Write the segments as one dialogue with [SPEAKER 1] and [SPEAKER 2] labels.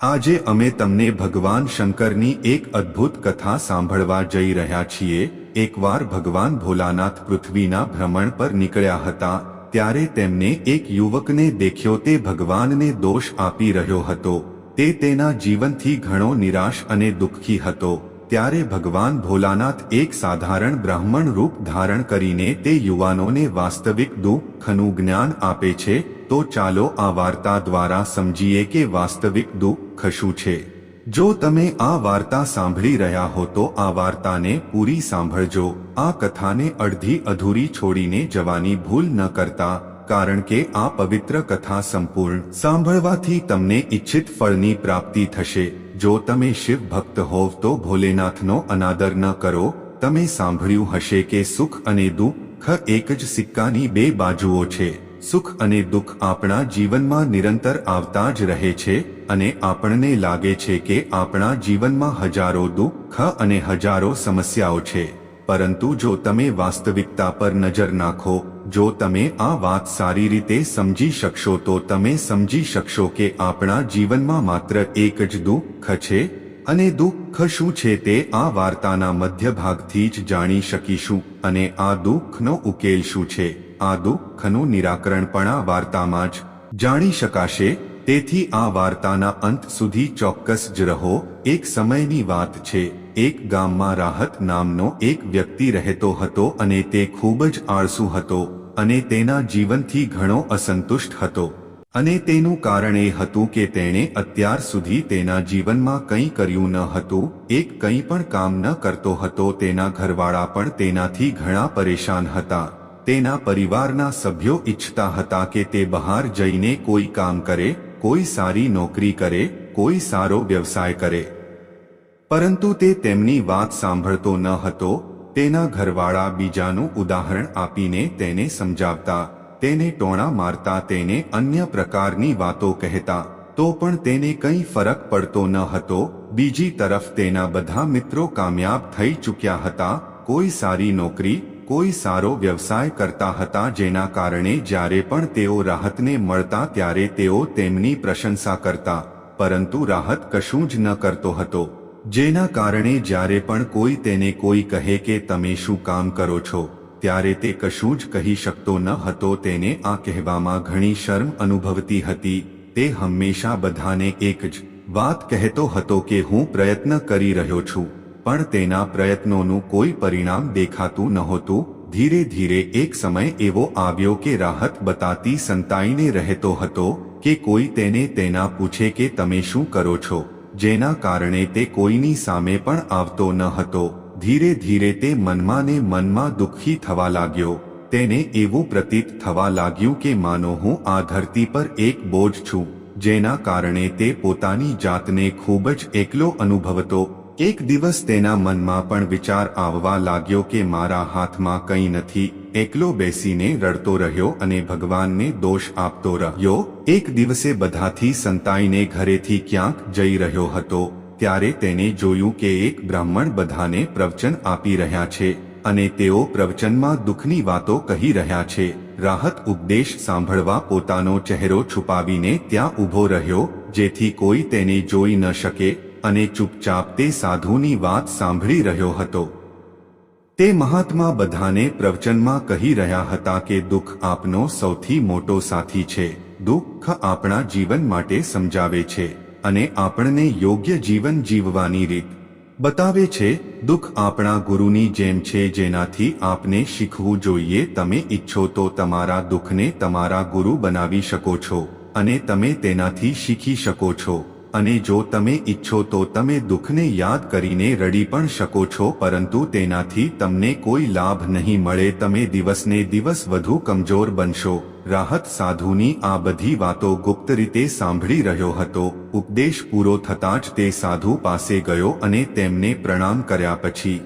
[SPEAKER 1] આજે અમે તમને ભગવાન શંકરની એક અદ્ભુત કથા સાંભળવા જઈ રહ્યા છીએ. એકવાર ભગવાન ભોલાનાથ પૃથ્વીના ભ્રમણ પર નીકળ્યા હતા, ત્યારે તેમને એક યુવકને દેખ્યો તે ભગવાનને દોષ આપી રહ્યો હતો. તે તેના જીવનથી ઘણો નિરાશ અને દુઃખી હતો. ત્યારે ભગવાન ભોલાનાથ એક સાધારણ બ્રાહ્મણ રૂપ ધારણ કરીને તે યુવાનોને વાસ્તવિક દુઃખનું જ્ઞાન આપે છે. તો ચાલો આ વાર્તા દ્વારા સમજીએ કે વાસ્તવિક દુઃખ શું છે. જો તમે આ વાર્તા સાંભળી રહ્યા હો તો આ વાર્તાને પૂરી સાંભળજો. આ કથાને અડધી અધૂરી છોડીને જવાની ભૂલ ન કરતા, કારણ કે આ પવિત્ર કથા સંપૂર્ણ. સાંભળવાથી તમને ઈચ્છિત ફળની પ્રાપ્તિ થશે. જો તમે શિવ ભક્ત હોવ તો ભોલેનાથનો અનાદર ન કરો. તમે સાંભળ્યું હશે કે સુખ અને દુઃખ એક જ સિક્કાની બે બાજુઓ છે. સુખ અને દુઃખ આપણા જીવનમાં નિરંતર આવતા જ રહે છે અને આપણને લાગે છે કે આપણા જીવનમાં હજારો દુઃખ અને હજારો સમસ્યાઓ છે. પરંતુ જો તમે વાસ્તવિકતા પર નજર નાખો, જો તમે આ વાત સારી રીતે સમજી શકશો તો તમે સમજી શકશો કે આપણા જીવનમાં માત્ર એક જ દુઃખ છે અને દુઃખ શું છે તે આ વાર્તાના મધ્ય ભાગથી જ જાણી શકીશું અને આ દુઃખનો ઉકેલ શું છે? આ દુઃખનું નિરાકરણ પણ આ વાર્તામાં જ જાણી શકાશે. તેથી આ વાર્તાના અંત સુધી ચોક્કસ જ રહો. એક સમયની વાત છે. એક ગામમાં રાહત નામનો એક વ્યક્તિ રહેતો હતો અને તે ખૂબ જ આળસુ હતો અને તેના જીવનથી ઘણો અસંતુષ્ટ હતો. અને તેનું કારણ એ હતું કે તેણે અત્યાર સુધી તેના જીવનમાં કંઈ કર્યું ન હતું. એક કંઈ પણ કામ ન કરતો હતો. તેના ઘરવાળા પણ તેનાથી ઘણા પરેશાન હતા. તેના પરિવારના સભ્યો ઈચ્છતા હતા કે તે બહાર જઈને કોઈ કામ કરે, કોઈ સારી નોકરી કરે, કોઈ સારો વ્યવસાય કરે. પરંતુ તે તેમની વાત સાંભળતો ન હતો, તેના ઘરવાળા બીજાનું ઉદાહરણ આપીને તેને સમજાવતા, તેને ટોણા મારતા તેને અન્ય પ્રકારની વાતો કહેતા, તો પણ તેને કંઈ ફરક પડતો ન હતો, બીજી તરફ તેના બધા મિત્રો કામયાબ થઈ ચૂક્યા હતા, કોઈ સારી નોકરી કોઈ સારો વ્યવસાય કરતા હતા જેના કારણે જ્યારે પણ તેઓ રાહતને મળતા ત્યારે તેઓ તેમની પ્રશંસા કરતા, પરંતુ રાહત કશું જ ન કરતો હતો. જેના કારણે જ્યારે પણ કોઈ તેને કોઈ કહે કે તમે શું કામ કરો છો, ત્યારે તે કશું જ કહી શકતો ન હતો. તેને આ કહેવામાં ઘણી શરમ અનુભવતી હતી. તે હંમેશા બધાને એક જ વાત કહેતો હતો કે હું પ્રયત્ન કરી રહ્યો છું. પણ તેના પ્રયત્નોનું કોઈ પરિણામ દેખાતું નહોતું. ધીરે ધીરે એક સમય એવો આવ્યો કે રાહત બતાતી સંતાઈને રહેતો હતો કે કોઈ તેને તેના પૂછે કે તમે શું કરો છો? જેના કારણે તે કોઈની સામે પણ આવતો ન હતો. ધીરે ધીરે તે મનમાં ને મનમાં દુઃખી થવા લાગ્યો. તેને એવું પ્રતીત થવા લાગ્યું કે માનો હું આ ધરતી પર એક બોજ છું, જેના કારણે તે પોતાની જાતને ખૂબ જ એકલો અનુભવતો એક દિવસ તેના મનમાં પણ વિચાર આવવા લાગ્યો કે મારા હાથમાં કંઈ નથી, એકલો બેસીને રડતો રહ્યો અને ભગવાનને દોષ આપતો રહ્યો. એક દિવસે બધાથી સંતાઈને ઘરેથી ક્યાંક જઈ રહ્યો હતો, ત્યારે તેને જોયું કે એક બ્રાહ્મણ બધાને પ્રવચન આપી રહ્યા છે અને તેઓ પ્રવચનમાં દુઃખની વાતો કહી રહ્યા છે. રાહત ઉપદેશ સાંભળવા પોતાનો ચહેરો છુપાવીને ત્યાં ઊભો રહ્યો, જેથી કોઈ તેને જોઈ ન શકે. અને ચૂપચાપ તે સાધુની વાત સાંભળી રહ્યો હતો. તે મહાત્મા બધાને પ્રવચનમાં કહી રહ્યા હતા કે દુઃખ આપનો સૌથી મોટો સાથી છે. દુઃખ આપણા જીવન માટે સમજાવે છે અને આપણને યોગ્ય જીવન જીવવાની રીત બતાવે છે. દુઃખ આપણા ગુરુની જેમ છે જેનાથી આપને શીખવું જોઈએ. તમે ઈચ્છો તો તમારા દુઃખને તમારા ગુરુ બનાવી શકો છો અને તમે તેનાથી શીખી શકો છો. અને જો તમે ઈચ્છો તો તમે દુઃખને યાદ કરીને રડી પણ શકો છો, પરંતુ તેનાથી તમને કોઈ લાભ નહીં મળે. તમે દિવસને દિવસ વધુ કમજોર બનશો. રાહત સાધુની આ બધી વાતો ગુપ્ત રીતે સાંભળી રહ્યો હતો. ઉપદેશ પૂરો થતાં જ તે સાધુ પાસે ગયો અને તેમને પ્રણામ કર્યા પછી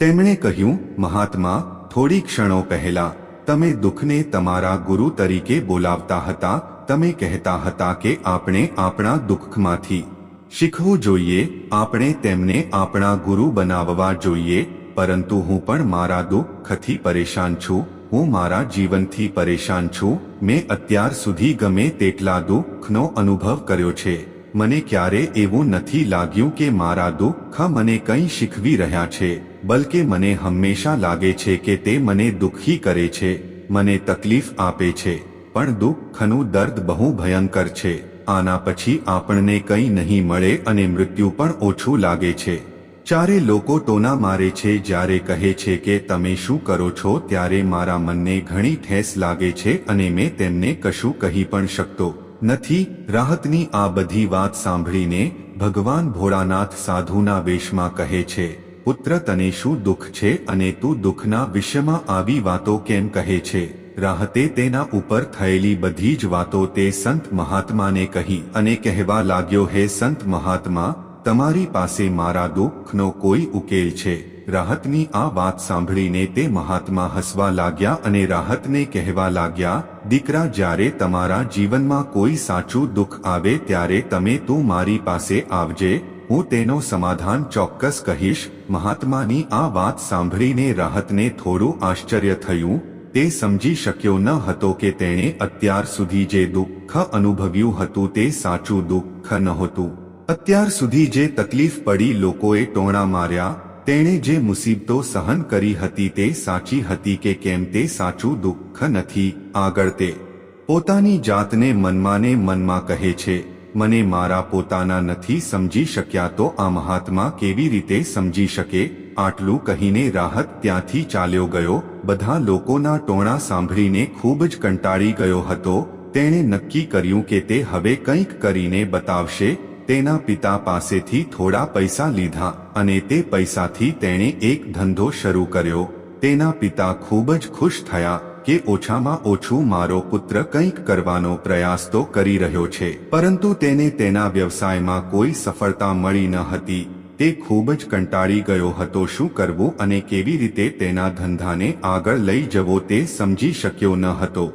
[SPEAKER 1] તેમણે કહ્યું, મહાત્મા, થોડી ક્ષણો પહેલા. તમે દુઃખને તમારા ગુરુ તરીકે બોલાવતા હતા તમે કહેતા હતા કે આપણે આપણા દુઃખમાંથી શીખવું જોઈએ, આપણે તેમને આપણા ગુરુ બનાવવા જોઈએ, પરંતુ હું પણ મારા દુઃખથી પરેશાન છું, હું મારા જીવનથી પરેશાન છું, મેં અત્યાર સુધી ગમે તેટલા દુઃખનો અનુભવ કર્યો છે, મને ક્યારે એવું નથી લાગ્યું કે મારા દુઃખ મને કંઈ શીખવી રહ્યા છે, બલકે મને હંમેશા લાગે છે કે તે મને દુઃખી કરે છે, મને તકલીફ આપે છે. પણ દુઃખનું દર્દ બહુ ભયંકર છે. આના પછી આપણને કંઈ નહીં મળે અને મૃત્યુ પણ ઓછું લાગે છે. ચારે લોકો ટોના મારે છે, જ્યારે કહે છે કે, તમે શું કરો છો? ત્યારે મારા મનને ઘણી ઠેસ લાગે છે અને મેં તેમને કશું કહી પણ શકતો નથી. રાહતની આ બધી વાત સાંભળીને ભગવાન ભોળાનાથ સાધુના વેશમાં કહે છે, પુત્ર, તને શું દુઃખ છે? અને તું દુઃખના વિષયમાં આવી વાતો કેમ કહે છે? રાહતે તેના ઉપર થયેલી બધી જ વાતો તે સંત મહાત્માને કહી અને કહેવા લાગ્યો, હે સંત મહાત્મા, તમારી પાસે મારા દુઃખનો કોઈ ઉકેલ છે. રાહતની આ વાત સાંભળીને તે મહાત્મા હસવા લાગ્યા અને રાહતને કહેવા લાગ્યા, દીકરા, જ્યારે તમારા જીવનમાં કોઈ સાચું દુઃખ આવે ત્યારે તમે તું મારી પાસે આવજે, હું તેનો સમાધાન ચોક્કસ કહીશ. મહાત્માની આ વાત સાંભળીને રાહતને થોડું આશ્ચર્ય થયું તે સમજી શક્યો ન હતો કે તેણે અત્યાર સુધી જે દુઃખ અનુભવ્યું હતું તે સાચું દુઃખ નહોતું. અત્યાર સુધી જે તકલીફ પડી લોકોએ ટોણા માર્યા, તેણે જે મુસીબતો સહન કરી હતી તે સાચી હતી કે કેમ તે સાચું દુઃખ નથી, આગળ તે પોતાની જાતને મનમાંને મનમાં કહે છે, મને મારા પોતાના નથી સમજી શક્યા તો આ મહાત્મા કેવી રીતે સમજી શકે? આટલું કહીને રાહત ત્યાંથી ચાલ્યો ગયો. બધા લોકોના ટોણા સાંભળીને ખૂબ જ કંટાળી ગયો હતો. તેણે નક્કી કર્યું કે તે હવે કંઈક કરીને બતાવશે. તેના પિતા પાસેથી થોડા પૈસા લીધા અને તે પૈસાથી તેણે એક ધંધો શરૂ કર્યો. તેના પિતા ખૂબ જ ખુશ થયા કે ઓછામાં ઓછું મારો પુત્ર કંઈક કરવાનો પ્રયાસ તો કરી રહ્યો છે. પરંતુ તેને તેના વ્યવસાયમાં કોઈ સફળતા મળી ન હતી. તે ખૂબ જ કંટાળી ગયો હતો. શું કરવું અને કેવી રીતે તેના ધંધાને આગળ લઈ જવો તે સમજી શક્યો ન હતો.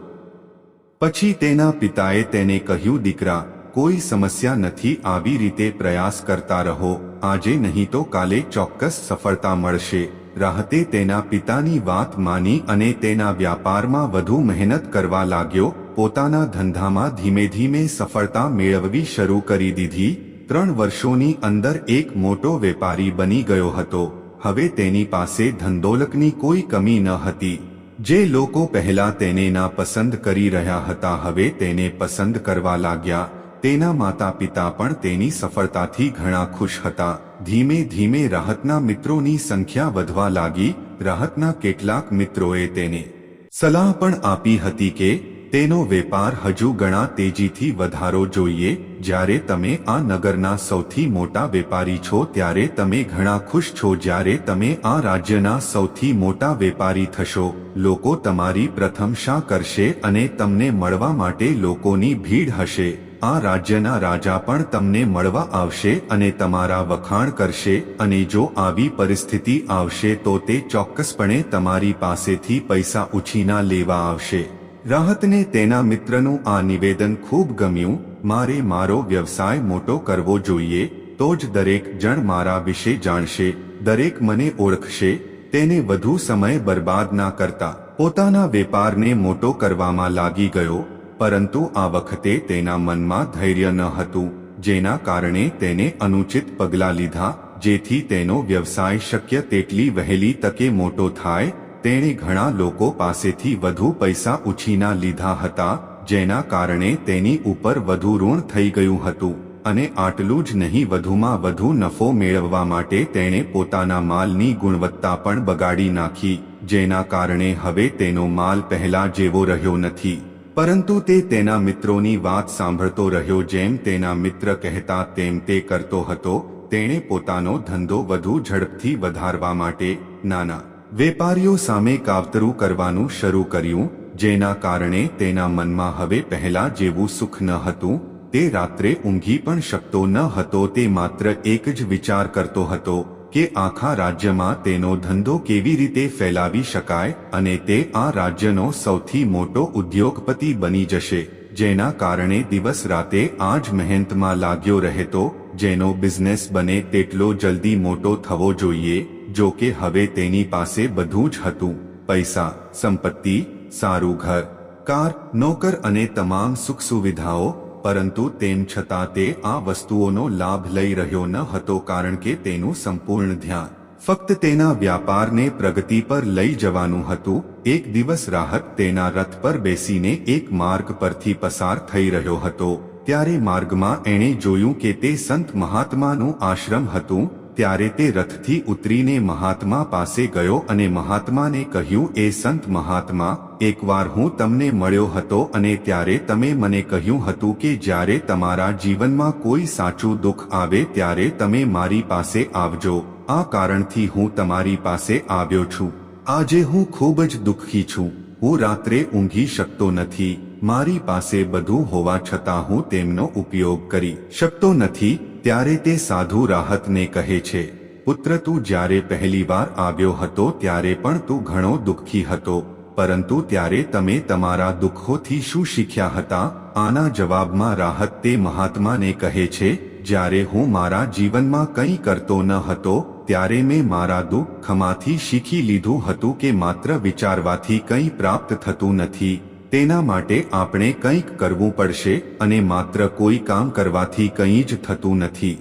[SPEAKER 1] પછી તેના પિતાએ તેને કહ્યું, દીકરા, કોઈ સમસ્યા નથી, આવી રીતે પ્રયાસ કરતા રહો. આજે નહીં તો કાલે ચોક્કસ સફળતા મળશે. રાહતે તેના પિતાની વાત માની અને તેના વ્યાપારમાં વધુ મહેનત કરવા લાગ્યો. પોતાના ધંધામાં ધીમે ધીમે સફળતા મેળવવી શરૂ કરી દીધી. ત્રણ વર્ષોની અંદર એક મોટો વેપારી બની ગયો હતો. હવે તેની પાસે ધંદોલકની કોઈ કમી ન હતી. જે લોકો પહેલા તેને ના પસંદ કરી રહ્યા હતા, હવે તેને પસંદ કરવા લાગ્યા. તેના માતા પિતા પણ તેની સફળતાથી ઘણા ખુશ હતા. ધીમે ધીમે રાહતના મિત્રોની સંખ્યા વધવા લાગી. રાહતના કેટલાક મિત્રોએ તેને સલાહ પણ આપી હતી કે તેનો વેપાર હજુ ઘણા તેજીથી વધારો જોઈએ. જ્યારે તમે આ નગરના સૌથી મોટા વેપારી છો, ત્યારે તમે ઘણા ખુશ છો. જ્યારે તમે આ રાજ્યના સૌથી મોટા વેપારી થશો, લોકો તમારી પ્રથમશા કરશે અને તમને મળવા માટે લોકોની ભીડ હશે. આ રાજ્યના રાજા પણ તમને મળવા આવશે અને તમારા વખાણ કરશે અને જો આવી પરિસ્થિતિ આવશે, તો તે ચોક્કસપણે તમારી પાસેથી પૈસા ઉછીના લેવા આવશે. રાહતને તેના મિત્રનું આ નિવેદન ખૂબ ગમ્યું, મારે મારો વ્યવસાય મોટો કરવો જોઈએ, તો જ દરેક જણ મારા વિશે જાણશે, દરેક મને ઓળખશે, તેને વધુ સમય બરબાદ ના કરતા. પોતાના વેપારને મોટો કરવામાં લાગી ગયો, પરંતુ આ વખતે તેના મનમાં ધૈર્ય ન હતું, જેના કારણે તેને અનુચિત પગલાં લીધા, જેથી તેનો વ્યવસાય શક્ય તેટલી વહેલી તકે મોટો થાય તેણે ઘણા લોકો પાસેથી વધુ પૈસા ઉછીના લીધા હતા, જેના કારણે તેની ઉપર વધુ ઋણ થઈ ગયું હતું, અને આટલું જ નહીં વધુમાં વધુ નફો મેળવવા માટે તેણે પોતાના માલની ગુણવત્તા પણ બગાડી નાખી, જેના કારણે હવે તેનો માલ પહેલા જેવો રહ્યો નથી. પરંતુ તે તેના મિત્રોની વાત સાંભળતો રહ્યો જેમ તેના મિત્ર કહેતા તેમ તે કરતો હતો, તેણે પોતાનો ધંધો વધુ ઝડપથી વધારવા માટે, નાના વેપારીઓ સામે કાવતરું કરવાનું શરૂ કર્યું, જેના કારણે તેના મનમાં હવે પહેલા જેવું સુખ ન હતું, તે રાત્રે ઊંઘી પણ શકતો ન હતો, તે માત્ર એક જ વિચાર કરતો હતો કે આખા રાજ્યમાં તેનો ધંધો કેવી રીતે ફેલાવી શકાય અને તે આ રાજ્યનો સૌથી મોટો ઉદ્યોગપતિ બની જશે, જેના કારણે દિવસ રાતે આ જ મહેનતમાં લાગ્યો રહેતો, જેનો બિઝનેસ બને તેટલો જલ્દી મોટો થવો જોઈએ જો કે હવે તેની પાસે બધું જ હતું. પૈસા, સંપત્તિ, સારું ઘર, કાર, નોકર અને તમામ સુખ સુવિધાઓ પરંતુ તેમ છતાં તે આ વસ્તુઓનો લાભ લઈ રહ્યો ન હતો કારણ કે તેનું સંપૂર્ણ ધ્યાન ફક્ત તેના વ્યાપારને પ્રગતિ પર લઈ જવાનું હતું. એક દિવસ રાહત તેના રથ પર બેસીને એક માર્ગ પરથી પસાર થઈ રહ્યો હતો. ત્યારે માર્ગમાં એણે જોયું કે તે સંત મહાત્માનું આશ્રમ હતું. ત્યારે તે રથથી ઉતરીને મહાત્મા પાસે ગયો અને મહાત્માને કહ્યું, એ સંત મહાત્મા, એકવાર હું તમને મળ્યો હતો અને ત્યારે તમે મને કહ્યું હતું કે જ્યારે તમારા જીવનમાં કોઈ સાચું દુઃખ આવે ત્યારે તમે મારી પાસે આવજો. આ કારણથી હું તમારી પાસે આવ્યો છું. આજે હું ખૂબ જ દુઃખી છું. હું રાત્રે ઊંઘી શકતો નથી. મારી પાસે બધું હોવા છતાં હું તેમનો ઉપયોગ કરી શકતો નથી. ત્યારે તે સાધુ રાહતને કહે છે, પુત્ર, તું જ્યારે પહેલીવાર આવ્યો હતો ત્યારે પણ તું ઘણો દુઃખી હતો, પરંતુ ત્યારે તમે તમારા દુઃખોથી શું શીખ્યા હતા? આના જવાબમાં રાહત તે મહાત્માને કહે છે, જ્યારે હું મારા જીવનમાં કંઈ કરતો ન હતો, ત્યારે મેં મારા દુઃખમાંથી શીખી લીધું હતું કે માત્ર વિચારવાથી કંઈ પ્રાપ્ત થતું નથી તેના માટે આપણે કંઈક કરવું પડશે અને માત્ર કોઈ કામ કરવાથી કંઈ જ થતું નથી.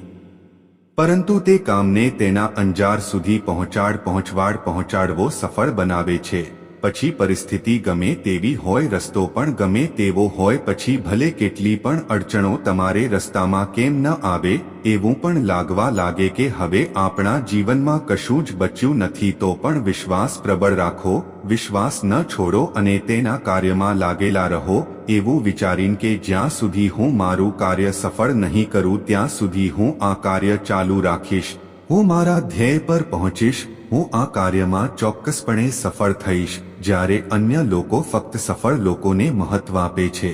[SPEAKER 1] પરંતુ તે કામને તેના અંજાર સુધી પહોંચાડ પહોંચવાડ પહોંચાડવો સફળ બનાવે છે. પછી પરિસ્થિતિ ગમે તેવી હોય, રસ્તો પણ ગમે તેવો હોય, પછી ભલે કેટલી પણ અડચણો તમારે રસ્તામાં કેમ ન આવે, એવું પણ લાગવા લાગે કે હવે આપણા જીવનમાં કશું જ બચ્યું નથી, તો પણ વિશ્વાસ પ્રબળ રાખો, વિશ્વાસ ન છોડો અને તેના કાર્યમાં લાગેલા રહો, એવું વિચારીને કે જ્યાં સુધી હું મારું કાર્ય સફળ નહીં કરું, ત્યાં સુધી હું આ કાર્ય ચાલુ રાખીશ. હું મારા ધ્યેય પર પહોંચીશ. હું આ કાર્યમાં ચોક્કસપણે સફળ થઈશ, જ્યારે અન્ય લોકો ફક્ત સફળ લોકોને મહત્વ આપે છે.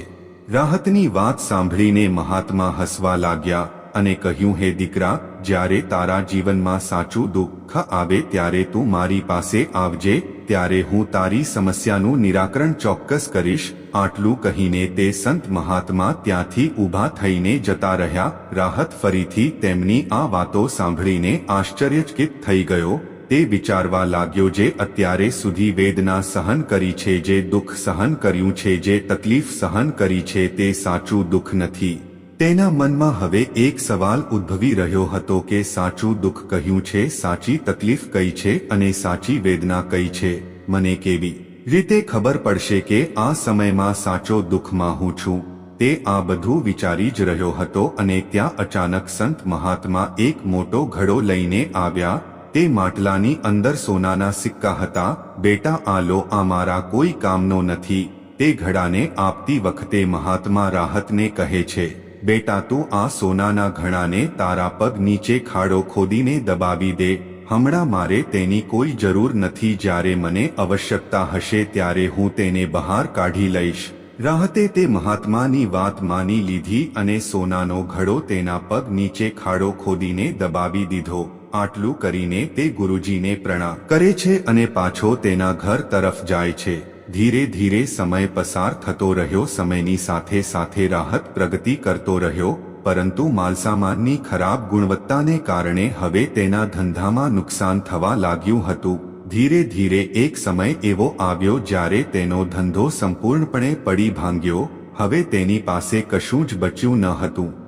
[SPEAKER 1] રાહતની વાત સાંભળીને મહાત્મા હસવા લાગ્યા અને કહ્યું, હે દીકરા, જ્યારે તારા જીવનમાં સાચું દુઃખ આવે ત્યારે તું મારી પાસે આવજે, ત્યારે હું તારી સમસ્યાનું નિરાકરણ ચોક્કસ કરીશ. આટલું કહીને તે સંત મહાત્મા ત્યાંથી ઊભા થઈને જતા રહ્યા. રાહત ફરીથી તેમની આ વાતો સાંભળીને આશ્ચર્યચકિત થઈ ગયો. તે વિચારવા લાગ્યો જે અત્યારે સુધી વેદના સહન કરી છે, જે દુઃખ સહન કર્યું છે, જે તકલીફ સહન કરી છે, તે સાચું દુઃખ નથી. તેના મનમાં હવે એક સવાલ ઉદ્ભવી રહ્યો હતો કે સાચું દુઃખ કહ્યું છે, સાચી તકલીફ કઈ છે અને સાચી વેદના કઈ છે, મને કેવી રીતે ખબર પડશે કે આ સમયમાં સાચો દુઃખમાં હું છું? તે આ બધું વિચારી જ રહ્યો હતો અને ત્યાં અચાનક સંત મહાત્મા એક મોટો ઘડો લઈને આવ્યા તે માટલાની અંદર સોનાના સિક્કા હતા. બેટા, આ લો, આ મારા કોઈ કામનો નથી. તે ઘડાને આપતી વખતે મહાત્મા રાહતને કહે છે, બેટા, તું આ સોનાના ઘડાને તારા પગ નીચે ખાડો ખોદીને દબાવી દે. હમણાં મારે તેની કોઈ જરૂર નથી. જ્યારે મને આવશ્યકતા હશે ત્યારે હું તેને બહાર કાઢી લઈશ. રાહતે તે મહાત્માની વાત માની લીધી અને સોનાનો ઘડો તેના પગ નીચે ખાડો ખોદીને દબાવી દીધો. આટલું કરીને તે ગુરુજીને પ્રણામ કરે છે અને પાછો તેના ઘર તરફ જાય છે. ધીરે ધીરે સમય પસાર થતો રહ્યો, સમયની સાથે સાથે રાહત પ્રગતિ કરતો રહ્યો, પરંતુ માલસામાનની ખરાબ ગુણવત્તાને કારણે હવે તેના ધંધામાં નુકસાન થવા લાગ્યું હતું. ધીરે ધીરે એક સમય એવો આવ્યો જ્યારે તેનો ધંધો સંપૂર્ણપણે પડી ભાંગ્યો, હવે તેની પાસે કશું જ બચ્યું ન હતું.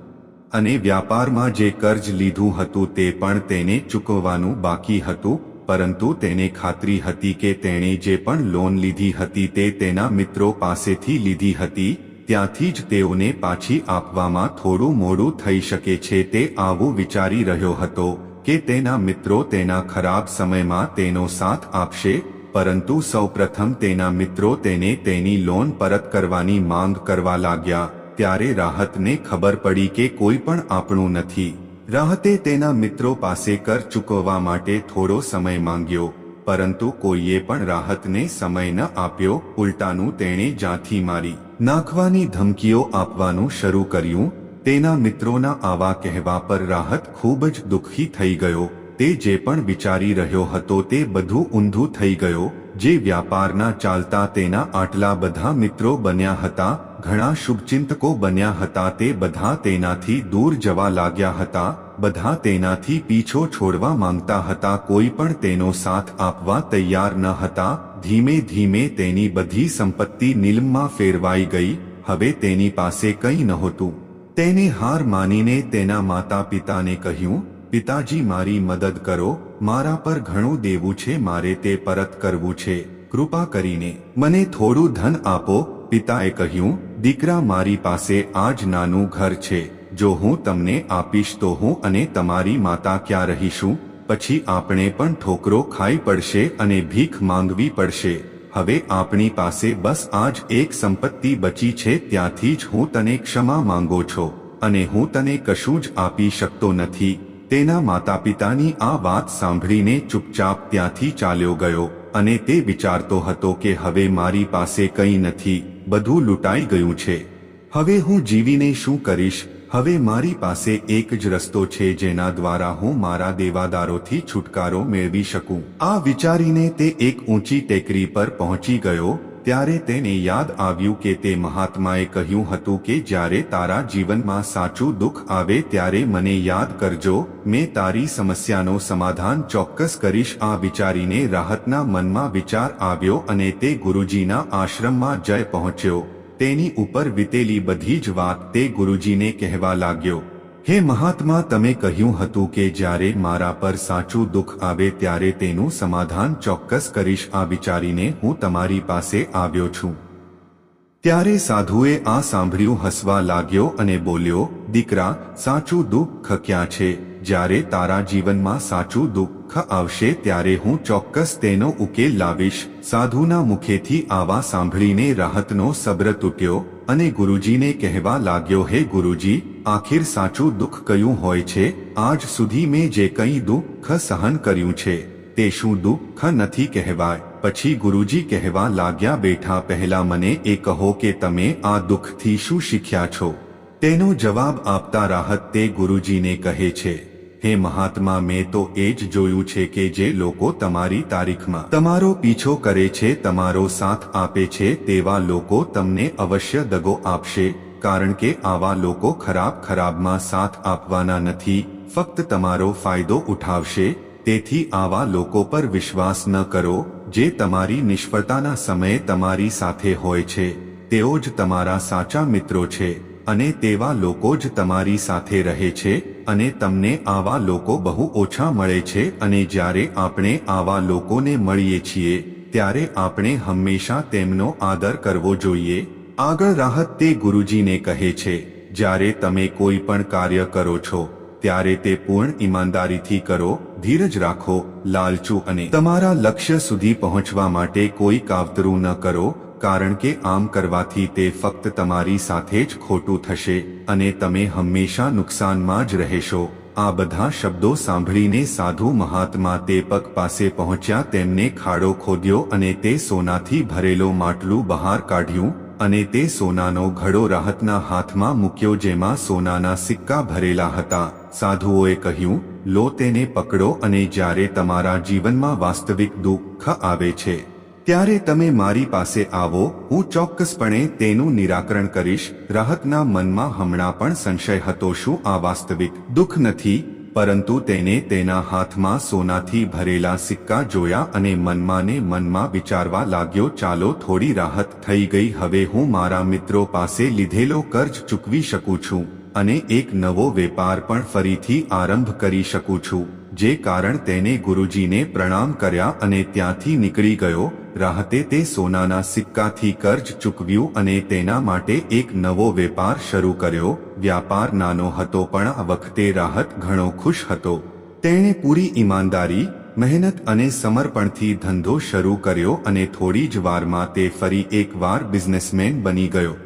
[SPEAKER 1] અને વ્યાપારમાં જે કર્જ લીધું હતું તે પણ તેને ચૂકવવાનું બાકી હતું, પરંતુ તેને ખાતરી હતી કે તેણે જે પણ લોન લીધી હતી તે તેના મિત્રો પાસેથી લીધી હતી, ત્યાંથી જ તેઓને પાછી આપવામાં થોડું મોડું થઈ શકે છે તે આવું વિચારી રહ્યો હતો, કે તેના મિત્રો તેના ખરાબ સમયમાં તેનો સાથ આપશે, પરંતુ સૌપ્રથમ તેના મિત્રો તેને તેની લોન પરત કરવાની માંગ કરવા લાગ્યા. ત્યારે રાહતને ખબર પડી કે કોઈ પણ આપણું નથી. રાહતે તેના મિત્રો પાસે કર ચૂકવવા માટે થોડો સમય માંગ્યો, પરંતુ કોઈએ પણ રાહતને સમય ન આપ્યો, ઉલટાનું તેણે જાથી મારી. નાખવાની ધમકીઓ આપવાનું શરૂ કર્યું, તેના મિત્રોના આવા કહેવા પર રાહત ખૂબ જ દુઃખી થઈ ગયો. તે જે પણ વિચારી રહ્યો હતો તે બધું ઊંધું થઈ ગયો, જે વ્યાપારના ચાલતા તેના આટલા બધા મિત્રો બન્યા હતા ઘણા શુભચિંતકો બન્યા હતા તે બધા તેનાથી દૂર જવા લાગ્યા હતા, બધા તેનાથી પીછો છોડવા માંગતા હતા, કોઈ પણ તેનો સાથ આપવા તૈયાર ન હતા, ધીમે ધીમે તેની બધી સંપત્તિ નીલમમાં ફેરવાઈ ગઈ, હવે તેની પાસે કંઈ નહોતું. તેને હાર માનીને તેના માતા પિતાને કહ્યું, પિતાજી, મારી મદદ કરો, મારા પર ઘણું દેવું છે, મારે તે પરત કરવું છે, કૃપા કરીને મને થોડું ધન આપો પિતાએ કહ્યું, દીકરા મારી પાસે આજ નાનું ઘર છે. જો હું તમને આપીશ તો હું અને તમારી માતા ક્યાં રહીશું? પછી આપણે પણ ઠોકરો ખાઈ પડશે અને ભીખ માંગવી પડશે. હવે આપણી પાસે બસ આજ એક સંપત્તિ બચી છે, ત્યાંથી જ હું તને ક્ષમા માંગો છો. અને હું તને કશું જ આપી શકતો નથી. તેના માતા પિતાની આ વાત સાંભળીને ચૂપચાપ ત્યાંથી ચાલ્યો ગયો અને તે વિચારતો હતો કે હવે મારી પાસે કંઈ નથી. બધું લૂંટાઈ ગયું છે. હવે હું જીવીને શું કરીશ? હવે મારી પાસે એક જ રસ્તો છે જેના દ્વારા હું મારા દેવાદારોથી છુટકારો મેળવી શકું. આ વિચારીને તે એક ઊંચી ટેકરી પર પહોંચી ગયો ત્યારે તેને યાદ આવ્યું કે તે મહાત્માએ કહ્યું હતું કે જ્યારે તારા જીવનમાં સાચું દુઃખ આવે ત્યારે મને યાદ કરજો, મેં તારી સમસ્યાનો સમાધાન ચોક્કસ કરીશ. આ વિચારીને રાહતના મનમાં વિચાર આવ્યો અને તે ગુરુજીના આશ્રમમાં જય પહોંચ્યો. તેની ઉપર વીતેલી બધી જ વાત તે ગુરુજીને કહેવા લાગ્યો. હે મહાત્મા, તમે કહ્યું હતું કે જ્યારે મારા પર સાચું દુઃખ આવે ત્યારે તેનું સમાધાન ચોક્કસ કરીશ. આ વિચારીને હું તમારી પાસે આવ્યો છું. ત્યારે સાધુએ આ સાંભળ્યું, હસવા લાગ્યો અને બોલ્યો, દીકરા, સાચું દુઃખ ક્યાં છે? જ્યારે તારા જીવનમાં સાચું દુઃખ આવશે ત્યારે હું ચોક્કસ તેનો ઉકેલ લાવીશ. સાધુના મુખેથી આવા સાંભળીને રાહતનો સબ્ર તૂટ્યો અને ગુરુજીને કહેવા લાગ્યો, હે ગુરુજી આખિર સાચું દુઃખ કયું હોય છે? આજ સુધી મેં જે કંઈ દુઃખ સહન કર્યું છે, તે શું દુઃખ નથી કહેવાય. પછી ગુરુજી કહેવા લાગ્યા, બેઠા પહેલા મને એ કહો કે તમે આ દુઃખથી શું શીખ્યા છો? તેનો જવાબ આપતા રાહત તે ગુરુજીને કહે છે, હે મહાત્મા, મેં તો એ જ જોયું છે કે જે લોકો તમારી તારીખમાં તમારો પીછો કરે છે, તમારો સાથ આપે છે, તેવા લોકો તમને અવશ્ય દગો આપશે. કારણ કે આવા લોકો ખરાબ ખરાબમાં સાથ આપવાના નથી, ફક્ત તમારો ફાયદો ઉઠાવશે, તેથી આવા લોકો પર વિશ્વાસ ન કરો, જે તમારી નિષ્ફળતાના સમયે તમારી સાથે હોય છે, તેઓ જ તમારા સાચા મિત્રો છે, અને તેવા લોકો જ તમારી સાથે રહે છે, અને તમને આવા લોકો બહુ ઓછા મળે છે, અને જ્યારે આપણે આવા લોકોને મળીએ છીએ, ત્યારે આપણે હંમેશા તેમનો આદર કરવો જોઈએ. આગળ રાહત તે ગુરુજીને કહે છે, જ્યારે તમે કોઈ પણ કાર્ય કરો છો, ત્યારે તે પૂર્ણ ઈમાનદારીથી કરો, ધીરજ રાખો, લાલચુ અને તમારા લક્ષ્ય સુધી પહોંચવા માટે કોઈ કાવતરું ન કરો, કારણ કે આમ કરવાથી તે ફક્ત તમારી સાથે જ ખોટું થશે અને તમે હંમેશા નુકસાનમાં જ રહેશો. આ બધા શબ્દો સાંભળીને સાધુ મહાત્મા તે પગ પાસે પહોંચ્યા, તેમને ખાડો ખોદ્યો અને તે સોનાથી ભરેલો માટલું બહાર કાઢ્યું અને તે સોનાનો ઘડો રાહતના હાથમાં મૂક્યો જેમાં સોનાના સિક્કા ભરેલા હતા. સાધુઓએ કહ્યું, લો તેને પકડો અને જ્યારે તમારા જીવનમાં વાસ્તવિક દુઃખ આવે છે, ત્યારે તમે મારી પાસે આવો. હું ચોક્કસપણે તેનું નિરાકરણ કરીશ. રાહતના મનમાં હમણાં પણ સંશય હતો, શું આ વાસ્તવિક દુઃખ નથી? પરંતુ તેને તેના હાથમાં સોનાથી ભરેલા સિક્કા જોયા અને મનમાં ને મનમાં વિચારવા લાગ્યો, ચાલો, થોડી રાહત થઈ ગઈ, હવે હું મારા મિત્રો પાસે લીધેલો કર્જ ચૂકવી શકું છું અને એક નવો વેપાર પણ ફરીથી આરંભ કરી શકું છું. જે કારણ તેને ગુરુજીને પ્રણામ કર્યા અને ત્યાંથી નીકળી ગયો, રાહતે તે સોનાના સિક્કાથી કર્જ ચૂકવ્યું અને તેના માટે એક નવો વેપાર શરૂ કર્યો. વ્યાપાર નાનો હતો પણ આ વખતે રાહત ઘણો ખુશ હતો. તેણે પૂરી ઈમાનદારી, મહેનત અને સમર્પણથી ધંધો શરૂ કર્યો અને થોડી જ વારમાં તે ફરી એકવાર બિઝનેસમેન બની ગયો.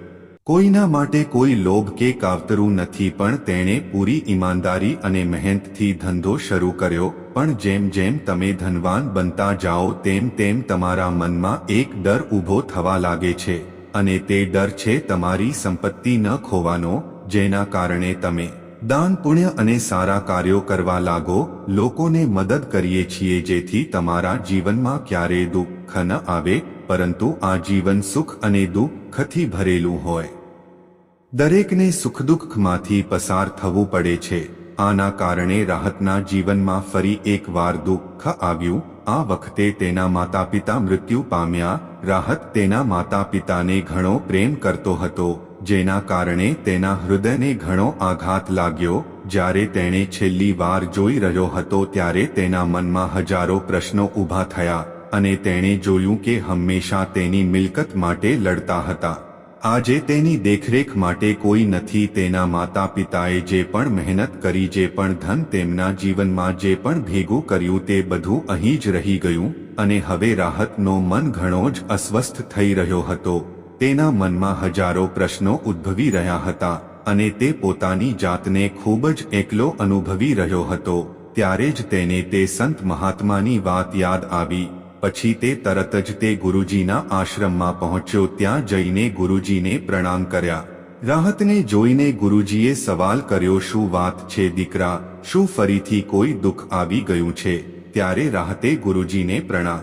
[SPEAKER 1] કોઈના માટે કોઈ લોભ કે કાવતરું નથી, પણ તેણે પૂરી ઈમાનદારી અને મહેનતથી ધંધો શરૂ કર્યો. પણ જેમ જેમ તમે ધનવાન બનતા જાઓ, તેમ તેમ તમારા મનમાં એક ડર ઊભો થવા લાગે છે. અને તે ડર છે તમારી સંપત્તિ ન ખોવાનો, જેના કારણે તમે દાન, પુણ્ય અને સારા કાર્યો કરવા લાગો. લોકોને મદદ કરીએ છીએ જેથી તમારા જીવનમાં ક્યારેય દુઃખ ન આવે, પરંતુ આ જીવન સુખ અને દુઃખથી ભરેલું હોય. દરેકને સુખ દુઃખમાંથી પસાર થવું પડે છે. આના કારણે રાહતના જીવનમાં ફરી એકવાર દુઃખ આવ્યું. આ વખતે તેના માતા પિતા મૃત્યુ પામ્યા. રાહત તેના માતા પિતાને ઘણો પ્રેમ કરતો હતો, જેના કારણે તેના હૃદયને ઘણો આઘાત લાગ્યો. જ્યારે તેણે છેલ્લી વાર જોઈ રહ્યો હતો ત્યારે તેના મનમાં હજારો પ્રશ્નો ઊભા થયા અને તેણે જોયું કે હંમેશા તેની મિલકત માટે લડતા હતા. આજે તેની દેખરેખ માટે કોઈ નથી તેના માતા પિતાએ જે પણ મહેનત કરી, જે પણ ધન તેમના જીવનમાં જે પણ ભેગું કર્યું તે બધું અહીં જ રહી ગયું અને હવે રાહતનો મન ઘણો જ અસ્વસ્થ થઈ રહ્યો હતો. તેના મનમાં હજારો પ્રશ્નો ઉદ્ભવી રહ્યા હતા અને તે પોતાની જાતને ખૂબ જ એકલો અનુભવી રહ્યો હતો. ત્યારે જ તેને તે સંત મહાત્માની વાત યાદ આવી. પછી તે તરત જ તે ગુરુજીના આશ્રમમાં પહોંચ્યો. ત્યાં જઈને ગુરુજીને પ્રણામ કર્યા. રાહતને જોઈને ગુરુજીએ સવાલ કર્યો, શું વાત છે દીકરા? શું ફરીથી કોઈ દુઃખ આવી ગયું છે? ત્યારે રાહતે ગુરુજીને પ્રણામ.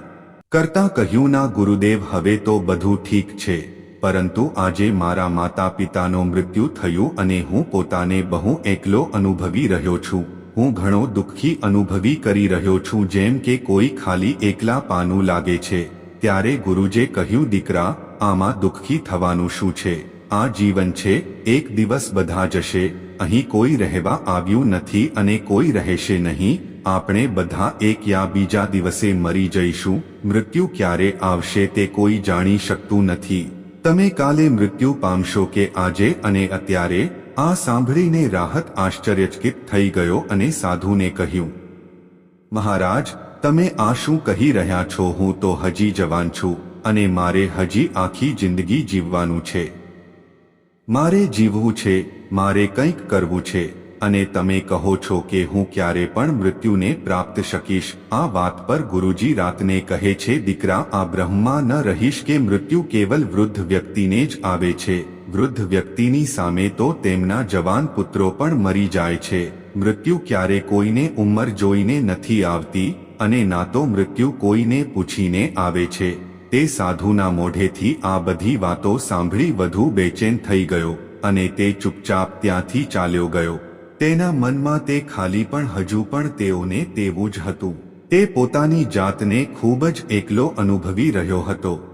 [SPEAKER 1] કરતા કહ્યું, ના ગુરુદેવ, હવે તો બધું ઠીક છે. પરંતુ આજે મારા માતા પિતાનો મૃત્યુ થયું અને હું પોતાને બહુ એકલો અનુભવી રહ્યો છું. હું ઘણો દુઃખી અનુભવી કરી રહ્યો છું જેમ કે કોઈ ખાલી એકલા પાનું લાગે છે. ત્યારે ગુરુજે કહ્યું, દીકરા, આમાં દુઃખી થવાનું શું છે? આ જીવન છે, એક દિવસ બધા જશે. અહીં કોઈ રહેવા આવ્યું નથી અને કોઈ રહેશે નહીં. આપણે બધા એક યા બીજા દિવસે મરી જઈશું. મૃત્યુ ક્યારે આવશે તે કોઈ જાણી શકતું નથી. તમે કાલે મૃત્યુ પામશો કે આજે અને અત્યારે? આ સાંભળીને રાહત આશ્ચર્યચકિત થઈ ગયો અને સાધુને કહ્યું, મહારાજ, તમે આ શું કહી રહ્યા છો? હું તો હજી જવાન છું અને મારે હજી આખી જિંદગી જીવવાનું છે. મારે જીવવું છે, મારે કંઈક કરવું છે, અને તમે કહો છો કે હું ક્યારે પણ મૃત્યુને પ્રાપ્ત શકીશ. આ વાત પર ગુરુજી રાતને કહે છે, દીકરા, આ બ્રહ્મા ન રહીશ કે મૃત્યુ કેવલ વૃદ્ધ વ્યક્તિને જ આવે છે. વૃદ્ધ વ્યક્તિની સામે તો તેમના જવાન પુત્રો પણ મરી જાય છે. મૃત્યુ ક્યારે કોઈને ઉંમર જોઈને નથી આવતી અને ના તો મૃત્યુ કોઈને પૂછીને આવે છે. તે સાધુના મોઢેથી આ બધી વાતો સાંભળી વધુ બેચેન થઈ ગયો અને તે ચૂપચાપ ત્યાંથી ચાલ્યો ગયો. તેના મનમાં તે ખાલી પણ હજુ પણ તેઓને તેવું જ હતું. તે પોતાની જાતને ખૂબ જ એકલો અનુભવી રહ્યો હતો.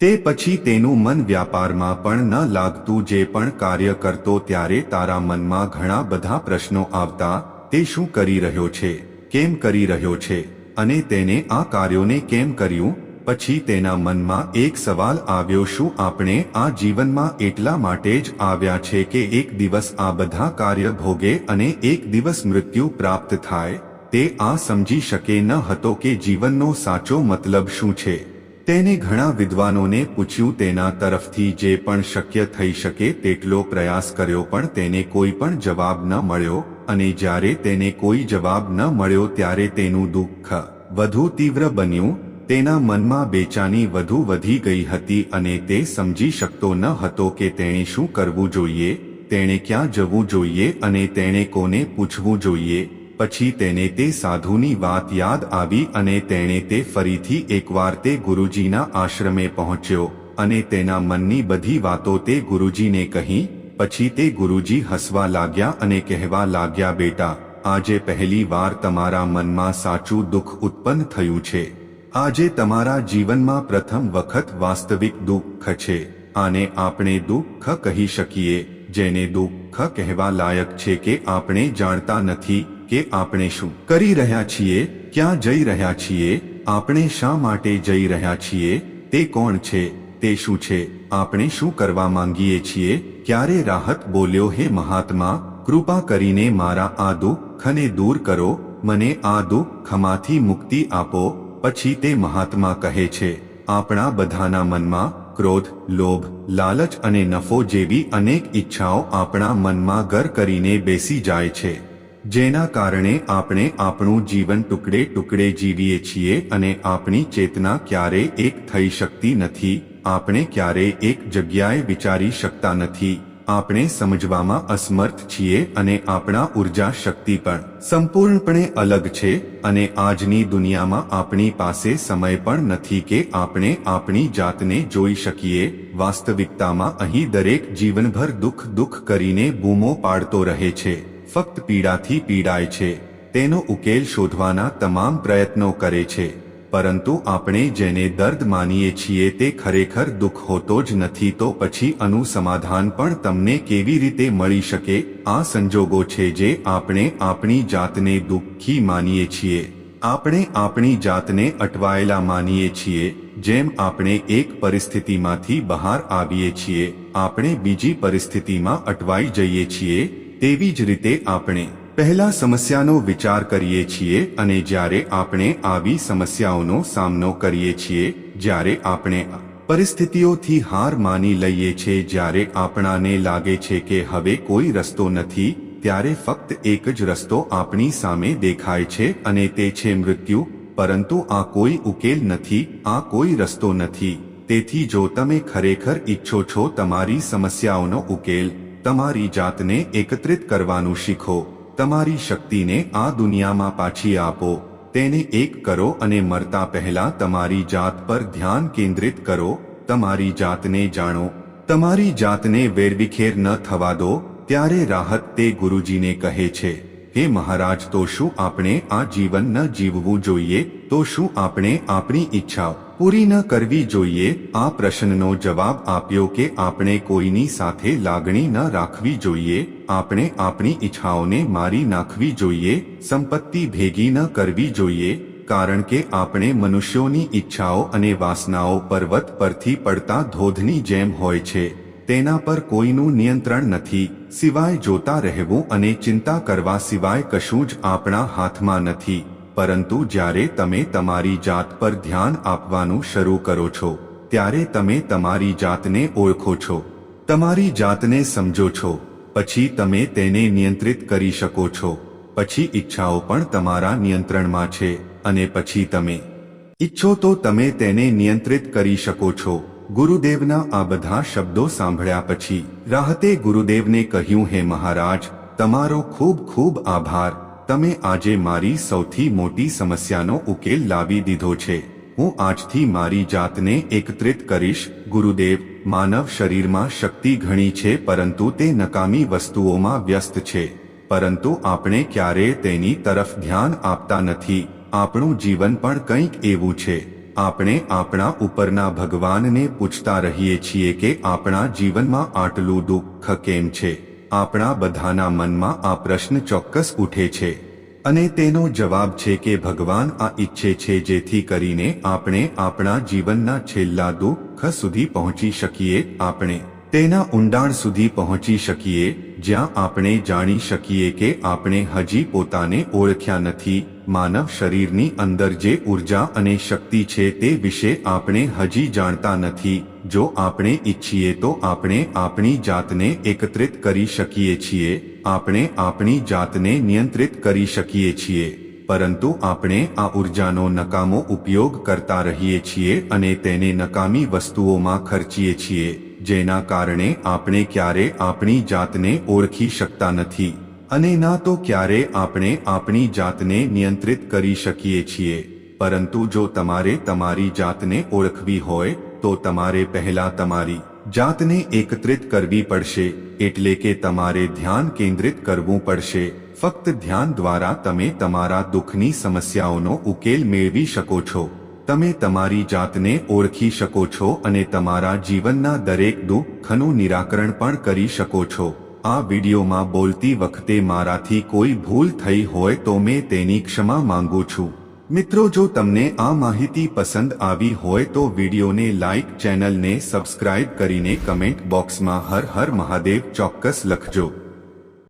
[SPEAKER 1] તે પછી તેનું મન વ્યાપારમાં પણ ન લાગતું જે પણ કાર્ય કરતો ત્યારે તારા મનમાં ઘણા બધા પ્રશ્નો આવતા, તે શું કરી રહ્યો છે, કેમ કરી રહ્યો છે, અને તેને આ કાર્યોને કેમ કર્યું, પછી તેના મનમાં એક સવાલ આવ્યો શું આપણે આ જીવનમાં એટલા માટે જ આવ્યા છે કે એક દિવસ આ બધા કાર્ય ભોગે અને એક દિવસ મૃત્યુ પ્રાપ્ત થાય, તે આ સમજી શકે ન હતો કે જીવનનો સાચો મતલબ શું છે. તેને ઘણા વિદ્વાનોને પૂછ્યું તેના તરફથી જે પણ શક્ય થઈ શકે તેટલો પ્રયાસ કર્યો પણ તેને કોઈ પણ જવાબ ન મળ્યો, અને જ્યારે તેને કોઈ જવાબ ન મળ્યો ત્યારે તેનું દુઃખ વધુ તીવ્ર બન્યું, તેના મનમાં બેચાની વધુ વધી ગઈ હતી અને તે સમજી શકતો ન હતો કે તેણે શું કરવું જોઈએ, તેણે ક્યાં જવું જોઈએ અને તેણે કોને પૂછવું જોઈએ પછી તેને તે સાધુની વાત યાદ આવી અને તેણે તે ફરીથી એકવાર તે ગુરુજીના આશ્રમે પહોંચ્યો અને તેના મનની બધી વાતો તે ગુરુજીને કહી, પછી તે ગુરુજી હસવા લાગ્યા અને કહેવા લાગ્યા, બેટા, આજે પહેલી વાર તમારા મનમાં સાચું દુઃખ ઉત્પન્ન થયું છે. આજે તમારા જીવનમાં પ્રથમ વખત વાસ્તવિક દુઃખ છે. આને આપણે દુઃખ કહી શકીએ, જેને દુઃખ કહેવા લાયક છે કે આપણે જાણતા નથી કે આપણે શું કરી રહ્યા છીએ, ક્યાં જઈ રહ્યા છીએ, આપણે શા માટે જઈ રહ્યા છીએ, તે કોણ છે, તે શું છે, આપણે શું કરવા માંગીએ છીએ, ક્યારે રાહત બોલ્યો, હે મહાત્મા, કૃપા કરીને મારા આ દુઃખને દૂર કરો, મને આ દુઃખમાંથી મુક્તિ આપો, પછી તે મહાત્મા કહે છે, આપણા બધાના મનમાં ક્રોધ, લોભ, લાલચ અને નફો જેવી અનેક ઈચ્છાઓ આપણા મનમાં ઘર કરીને બેસી જાય છે. જેના કારણે આપણે આપણું જીવન ટુકડે ટુકડે જીવીએ છીએ અને આપણી ચેતના ક્યારે એક થઈ શકતી નથી, આપણે ક્યારે એક જગ્યાએ વિચારી શકતા નથી, આપણે સમજવામાં અસમર્થ છીએ અને આપણા ઊર્જા શક્તિ પણ સંપૂર્ણપણે અલગ છે અને આજની દુનિયામાં આપણી પાસે સમય પણ નથી કે આપણે આપણી જાતને જોઈ શકીએ, વાસ્તવિકતામાં અહીં દરેક જીવનભર દુઃખ દુઃખ કરીને બૂમો પાડતો રહે છે. ફક્ત પીડાથી પીડાય છે. તેનો ઉકેલ શોધવાના તમામ પ્રયત્નો કરે છે. પરંતુ આપણે જેને દર્દ માનીએ છીએ તે ખરેખર દુઃખ હોતો જ નથી તો પછી આનું સમાધાન પણ તમને કેવી રીતે મળી શકે? આ સંજોગો છે જે આપણે આપણી જાતને દુઃખી માનીએ છીએ. આપણે આપણી જાતને અટવાયેલા માનીએ છીએ. જેમ આપણે એક પરિસ્થિતિમાંથી બહાર આવીએ છીએ, આપણે બીજી પરિસ્થિતિમાં અટવાઈ જઈએ છીએ તેવી જ રીતે આપણે પહેલા સમસ્યાનો વિચાર કરીએ છીએ અને જ્યારે આપણે આવી સમસ્યાઓનો સામનો કરીએ છીએ, જ્યારે આપણે પરિસ્થિતિઓથી હાર માની લઈએ છીએ, જ્યારે આપણાને લાગે છે કે હવે કોઈ રસ્તો નથી, ત્યારે ફક્ત એક જ રસ્તો આપણી સામે દેખાય છે અને તે છે મૃત્યુ. પરંતુ આ કોઈ ઉકેલ નથી, આ કોઈ રસ્તો નથી. તેથી જો તમે ખરેખર ઈચ્છો છો તમારી સમસ્યાઓનો ઉકેલ તમારી જાતને એકત્રિત કરવાનું શીખો. તમારી શક્તિને આ દુનિયામાં પાછી આપો. તેને એક કરો અને મરતા પહેલા તમારી જાત પર ધ્યાન કેન્દ્રિત કરો. તમારી જાતને જાણો. તમારી જાતને વેરવિખેર ન થવા દો. ત્યારે રાહત તે ગુરુજીને કહે છે. હે મહારાજ, તો શું આપણે આ જીવન ન જીવવું જોઈએ? તો શું આપણે આપણી ઈચ્છા પૂરી ન કરવી જોઈએ? આ પ્રશ્નનો જવાબ આપ્યો કે આપણે કોઈની સાથે લાગણી ન રાખવી જોઈએ. આપણે આપણી ઈચ્છાઓને મારી નાખવી જોઈએ, સંપત્તિ ભેગી ન કરવી જોઈએ, કારણ કે આપણે મનુષ્યોની ઈચ્છાઓ અને વાસનાઓ પર્વત પરથી પડતા ધોધની જેમ હોય છે. તેના પર કોઈનું નિયંત્રણ નથી, સિવાય જોતા રહેવું અને ચિંતા કરવા સિવાય કશું જ આપણા હાથમાં નથી, પરંતુ જ્યારે તમે તમારી જાત પર ધ્યાન આપવાનું શરૂ કરો છો, ત્યારે તમે તમારી જાતને ઓળખો છો, તમારી જાતને સમજો છો, પછી તમે તેને નિયંત્રિત કરી શકો છો, પછી ઈચ્છાઓ પણ તમારા નિયંત્રણમાં છે, અને પછી તમે ઈચ્છો તો તમે તેને નિયંત્રિત કરી શકો છો. ગુરુદેવના આ બધા શબ્દો સાંભળ્યા પછી રાહતે ગુરુદેવને કહ્યું, હે મહારાજ, તમારો ખૂબ ખૂબ આભાર. તમે આજે મારી સૌથી મોટી સમસ્યાનો ઉકેલ લાવી દીધો છે. હું આજથી મારી જાતને એકત્રિત કરીશ. ગુરુદેવ, માનવ શરીરમાં શક્તિ ઘણી છે, પરંતુ તે નકામી વસ્તુઓમાં વ્યસ્ત છે. પરંતુ આપણે ક્યારેય તેની તરફ ધ્યાન આપતા નથી. આપણું જીવન પણ કંઈક એવું છે. આપણે આપણા ઉપરના ભગવાનને પૂછતા રહીએ છીએ કે આપણા જીવનમાં આટલું દુઃખ કેમ છે? આપણા બધાના મનમાં આ પ્રશ્ન ચોક્કસ ઉઠે છે. અને તેનો જવાબ છે કે ભગવાન આ ઈચ્છે છે જેથી કરીને આપણે આપણા જીવનના છેલ્લા દુઃખ સુધી પહોંચી શકીએ આપણે. તેના ઊંડાણ સુધી પહોંચી શકીએ જ્યાં આપણે જાણી શકીએ કે આપણે હજી પોતાને ઓળખ્યા નથી. માનવ શરીરની અંદર જે ઊર્જા અને શક્તિ છે તે વિશે આપણે હજી જાણતા નથી. જો આપણે ઈચ્છીએ તો આપણે આપણી જાતને એકત્રિત કરી શકીએ છીએ. આપણે આપણી જાતને નિયંત્રિત કરી શકીએ છીએ. પરંતુ આપણે આ ઉર્જાનો નકામો ઉપયોગ કરતા રહીએ છીએ અને તેને નકામી વસ્તુઓમાં ખર્ચીએ છીએ. જેના કારણે આપણે ક્યારે આપણી જાતને ઓળખી શકતા નથી અને ના તો ક્યારે આપણે આપણી જાતને નિયંત્રિત કરી શકીએ છીએ. પરંતુ જો તમારે તમારી જાતને ઓળખવી હોય, તો તમારે પહેલા તમારી જાતને એકત્રિત કરવી પડશે, એટલે કે તમારે ધ્યાન કેન્દ્રિત કરવું પડશે. ફક્ત ધ્યાન દ્વારા તમે તમારા દુઃખની સમસ્યાઓનો ઉકેલ મેળવી શકો છો. તમે તમારી જાતને ઓળખી શકો છો અને તમારા જીવનના દરેક દુઃખનું નિરાકરણ પણ કરી શકો છો. આ વિડીયોમાં બોલતી વખતે મારાથી કોઈ ભૂલ થઈ હોય તો મેં તેની ક્ષમા માંગુ છું. મિત્રો, જો તમને આ માહિતી પસંદ આવી હોય તો વિડીયોને લાઇક ચેનલને સબસ્ક્રાઇબ કરીને કમેન્ટ બોક્સમાં હર હર મહાદેવ ચોક્કસ લખજો.